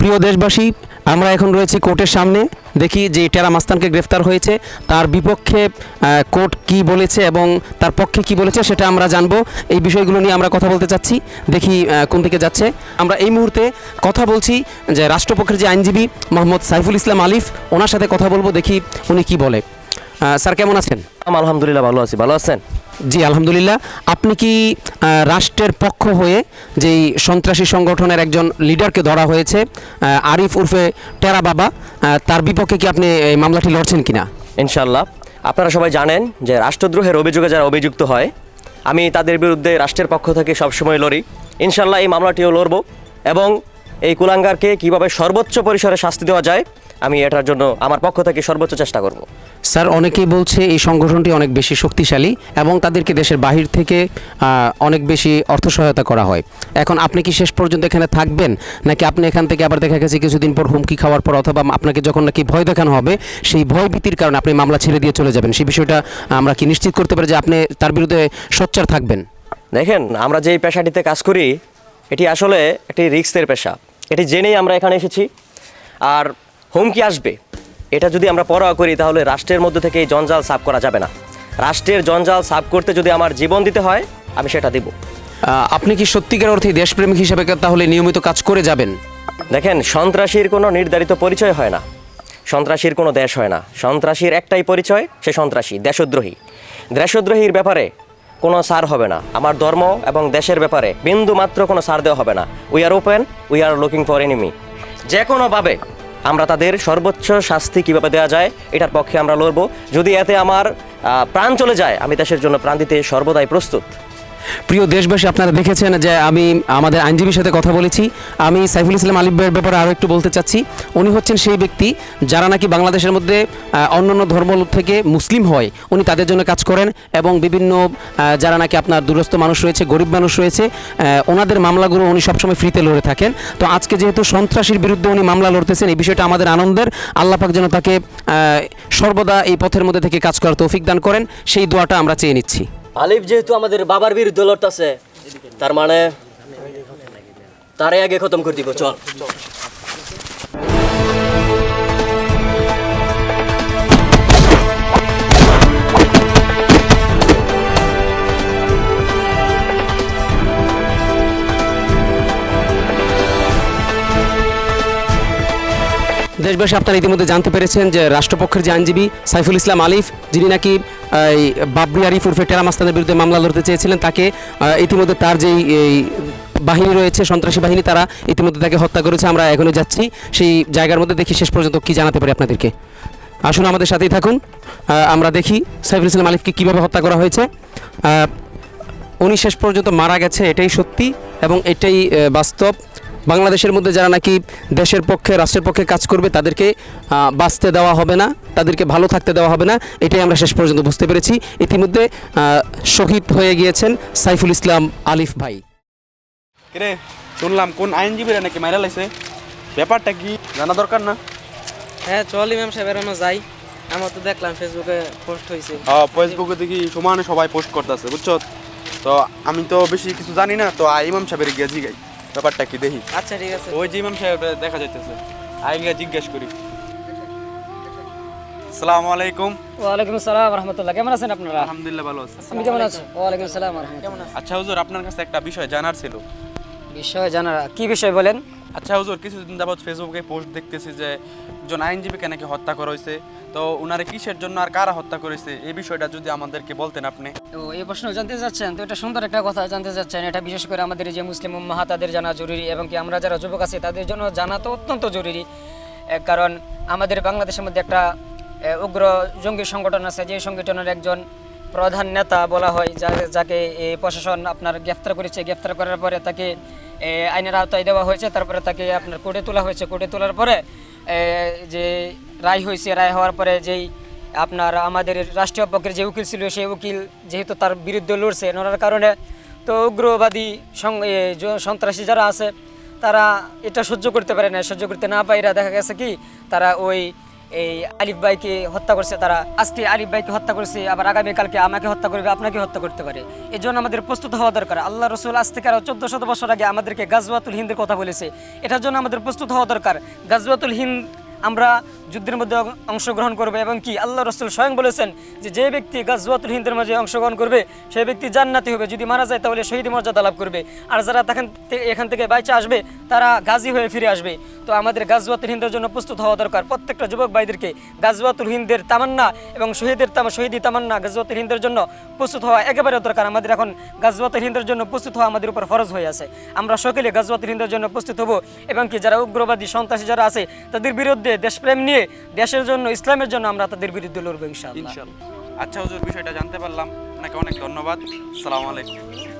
প্রিয় দেশবাসী, আমরা এখন রয়েছি কোর্টের সামনে। দেখি যে টেরা মাস্তানকে গ্রেফতার হয়েছে। তার বিপক্ষে কোর্ট কি বলেছে এবং তার পক্ষে কি বলেছে সেটা আমরা জানব। এই বিষয়গুলো নিয়ে আমরা কথা বলতে চাচ্ছি। দেখি কোন দিকে যাচ্ছে। আমরা এই মুহূর্তে কথা বলছি যে রাষ্ট্রপক্ষের যে আইনজীবী মোহাম্মদ সাইফুল ইসলাম আলিফ, ওনার সাথে কথা বলব। দেখি উনি কি বলে। স্যার কেমন আছেন? আম আলহামদুলিল্লাহ ভালো আছি। ভালো আছেন? জি আলহামদুলিল্লাহ। আপনি কি রাষ্ট্রের পক্ষ হয়ে যেই সন্ত্রাসী সংগঠনের একজন লিডারকে ধরা হয়েছে আরিফ উর্ফে টেরা বাবা তার বিপক্ষে কি আপনি এই মামলাটি লড়ছেন কিনা? ইনশাল্লাহ আপনারা সবাই জানেন যে রাষ্ট্রদ্রোহের অভিযোগে যারা অভিযুক্ত হয় আমি তাদের বিরুদ্ধে রাষ্ট্রের পক্ষ থেকে সবসময় লড়ি। ইনশাল্লাহ এই মামলাটিও লড়ব এবং এই কুলাঙ্গারকে কীভাবে সর্বোচ্চ পরিসরে শাস্তি দেওয়া যায় আমি এটার জন্য আমার পক্ষ থেকে সর্বোচ্চ চেষ্টা করব। স্যার অনেকেই বলছে এই সংগঠনটি অনেক বেশি শক্তিশালী এবং তাদেরকে দেশের বাহির থেকে অনেক বেশি অর্থ সহায়তা করা হয়। এখন আপনি কি শেষ পর্যন্ত এখানে থাকবেন নাকি আপনি এখান থেকে আবার দেখা গেছে কিছুদিন পর হুমকি খাওয়ার পর অথবা আপনাকে যখন নাকি ভয় দেখানো হবে সেই ভয় ভীতির কারণে আপনি মামলা ছেড়ে দিয়ে চলে যাবেন? সেই বিষয়টা আমরা কি নিশ্চিত করতে পারি যে আপনি তার বিরুদ্ধে সোচ্চার থাকবেন? দেখেন আমরা যেই পেশাটিতে কাজ করি এটি আসলে একটি রিক্সের পেশা। এটি জেনেই আমরা এখানে এসেছি। আর হুমকি আসবে। এটা যদি আমরা পরোয়া করি তাহলে রাষ্ট্রের মধ্যে থেকে এই জঞ্জাল সাফ করা যাবে না। রাষ্ট্রের জঞ্জাল সাফ করতে যদি আমার জীবন দিতে হয় আমি সেটা দিব। আপনি কি সত্যিকার অর্থে দেশপ্রেমিক হিসেবে তাহলে নিয়মিত কাজ করে যাবেন? দেখেন সন্ত্রাসীর কোনো নির্ধারিত পরিচয় হয় না। সন্ত্রাসীর কোনো দেশ হয় না। সন্ত্রাসীর একটাই পরিচয় সে সন্ত্রাসী দেশদ্রোহী। দেশদ্রোহীর ব্যাপারে কোনো সার হবে না। আমার ধর্ম এবং দেশের ব্যাপারে বিন্দু মাত্র কোনো সার দেওয়া হবে না। We are open we are looking for enemy যে কোনোভাবে আমরা তাদের সর্বোচ্চ শাস্তি কীভাবে দেওয়া যায়, এটার পক্ষে আমরা লড়বো। যদি এতে আমার প্রাণ চলে যায়, আমি দেশের জন্য প্রাণ দিতে সর্বদাই প্রস্তুত। প্রিয় দেশবাসী, আপনারা দেখেছেন যে আমি আমাদের আইনজীবীর সাথে কথা বলেছি। আমি সাইফুল ইসলাম আলিফ ভাইয়ের ব্যাপারে আরও একটু বলতে চাচ্ছি। উনি হচ্ছেন সেই ব্যক্তি যারা নাকি বাংলাদেশের মধ্যে অন্যান্য ধর্ম থেকে মুসলিম হয়। উনি তাদের জন্য কাজ করেন এবং বিভিন্ন যারা নাকি আপনার দূরস্থ মানুষ রয়েছে, গরিব মানুষ রয়েছে ওনাদের মামলাগুলো উনি সবসময় ফ্রিতে লড়ে থাকেন। তো আজকে যেহেতু সন্ত্রাসীর বিরুদ্ধে উনি মামলা লড়তেছেন, এই বিষয়টা আমাদের আনন্দের। আল্লাপাক যেন তাকে সর্বদা এই পথের মধ্যে থেকে কাজ করার তৌফিক দান করেন। সেই দোয়াটা আমরা চেয়ে নিচ্ছি। আলিফ যেহেতু আমাদের বাবার বিরুদ্ধে লড়তেছে তার মানে তারে আগে খতম করে দিব চল। দেশবাসী আপনারা ইতিমধ্যে জানতে পেরেছেন যে রাষ্ট্রপক্ষের যে আইনজীবী সাইফুল ইসলাম আলিফ, যিনি নাকি এই বাবরি আরিফ উর্ফে টেরা মাস্তানের বিরুদ্ধে মামলা লড়তে চেয়েছিলেন, তাকে ইতিমধ্যে তার যেই, এই বাহিনী রয়েছে, সন্ত্রাসী বাহিনী, তারা ইতিমধ্যে তাকে হত্যা করেছে। আমরা এখনই যাচ্ছি। সেই জায়গার মধ্যে দেখি শেষ পর্যন্ত কি জানাতে পারি আপনাদেরকে। আসুন আমাদের সাথেই থাকুন। আমরা দেখি সাইফুল ইসলাম আলিফকে কীভাবে হত্যা করা হয়েছে। উনি শেষ পর্যন্ত মারা গেছে, এটাই সত্যি এবং এটাই বাস্তব। বাংলাদেশের মধ্যে যারা নাকি দেশের পক্ষে রাষ্ট্রের পক্ষে কাজ করবে তাদেরকে বাঁচতে দেওয়া হবে না তাদেরকে ভালো থাকতে দেওয়া হবে না এটাই আমরা শেষ পর্যন্ত বুঝতে পেরেছি। ইতিমধ্যে শহীদ হয়ে গিয়েছেন সাইফুল ইসলাম আলিফ ভাই। কিরে শুনলাম কোন আইনজীবীরা নাকি মাইরা লাইছে? ব্যাপারটা কি জানা দরকার না? হ্যাঁ চল ইমাম সাহেব এরানো যাই। আমার তো দেখলাম ফেসবুকে পোস্ট হয়েছে আহ, ফেসবুকে দেখি সমানে সবাই পোস্ট করতেছে বুঝছ? তো আমি তো বেশি কিছু জানি না তো আই ইমাম সাহেবের গিয়ে জিগাই। ব্যাপারটা কি দেখি। আচ্ছা ঠিক আছে। ওই যে ইমাম সাহেব দেখা যাইতেছে। আইগা জিজ্ঞেস করি। আসসালামু আলাইকুম। ওয়ালাইকুম আসসালাম রহমতুল্লাহ। কেমন আছেন আপনারা? আলহামদুলিল্লাহ ভালো আছি। আমি কেমন আছি ওয়ালাইকুম আসসালাম রহমতুল্লাহ। আচ্ছা হুজুর আপনার কাছে একটা বিষয় জানার ছিল। বিষয় জানার কি বিষয় বলেন? আচ্ছা হুজুর, কিছুদিন যাবৎ ফেসবুকে পোস্ট দেখতেছি যে একজন আইনজীবীকে নাকি হত্যা করা হয়েছে তো ওনারে কিসের জন্য আর কারা হত্যা করেছে? এই বিষয়টা যদি আমাদেরকে বলতেন আপনি। তো এই প্রশ্ন জানতে চাচ্ছেন, তো এটা সুন্দর একটা কথা জানতে চাচ্ছেন। এটা বিশেষ করে আমাদের যে মুসলিম উম্মাহা, তাদের জানা জরুরি এবং কি আমরা যারা যুবক আছি, তাদের জন্য জানা তো অত্যন্ত জরুরি। কারণ আমাদের বাংলাদেশের মধ্যে একটা উগ্র জঙ্গি সংগঠন আছে। যে সংগঠনের একজন প্রধান নেতা বলা হয়, যা- যাকে প্রশাসন আপনার গ্রেফতার করেছে। গ্রেফতার করার পরে তাকে আইনের আওতায় দেওয়া হয়েছে। তারপরে তাকে আপনার কোর্টে তোলা হয়েছে। কোর্টে তোলার পরে যে রায় হয়েছে, রায় হওয়ার পরে যেই আপনার আমাদের রাষ্ট্রীয় পক্ষের যে উকিল ছিল, সেই উকিল যেহেতু তার বিরুদ্ধে লড়ছে, লড়ার কারণে তো উগ্রবাদী সন্ত্রাসী যারা আছে, তারা এটা সহ্য করতে পারে না সহ্য করতে না পাইরা দেখা গেছে কি, তারা ওই এই আলিফ ভাইকে হত্যা করছে তারা। আজকে আলিফ ভাইকে হত্যা করছে, আবার আগামীকালকে আমাকে হত্যা করবে, আপনাকে হত্যা করতে পারে। এই জন্য আমাদের প্রস্তুত হওয়া দরকার। আল্লাহ রসুল আজ থেকে আরও চোদ্দ শত বছর আগে আমাদেরকে গাজওয়াতুল হিন্দের কথা বলেছে। এটার জন্য আমাদের প্রস্তুত হওয়া দরকার। গাজওয়াতুল হিন্দ আমরা যুদ্ধের মধ্যে অংশগ্রহণ করবে এবং কি? আল্লাহ রসুল স্বয়ং বলেছেন যে যে ব্যক্তি গাজওয়াতুল হিন্দের মাঝে অংশগ্রহণ করবে, সেই ব্যক্তি জান্নাতি হবে। যদি মারা যায়, তাহলে শহীদ মর্যাদা লাভ করবে। আর যারা তখন এখান থেকে বাইচা আসবে, তারা গাজী হয়ে ফিরে আসবে। তো আমাদের গাজওয়াতুল হিন্দের জন্য প্রস্তুত হওয়া দরকার। প্রত্যেকটা যুবক ভাইদেরকে গাজওয়াতুল হিন্দের তামান্না এবং শহীদের তামা শহীদি তামান্না গাজওয়াতুল হিন্দের জন্য প্রস্তুত হওয়া একেবারে দরকার। আমাদের এখন গাজওয়াতুল হিন্দের জন্য প্রস্তুত হওয়া আমাদের উপর ফরজ হয়ে আছে। আমরা সকলে গাজওয়াতুল হিন্দের জন্য প্রস্তুত হব এবং কি? যারা উগ্রবাদী, সন্ত্রাসী যারা আছে, তাদের বিরুদ্ধে দেশপ্রেম নিয়ে দেশের জন্য, ইসলামের জন্য আমরা তাদের বিরুদ্ধে লড়বো ইনশাল্লাহ। আচ্ছা হুজুর, বিষয়টা জানতে পারলাম। আপনাকে অনেক ধন্যবাদ। সালাম আলাইকুম।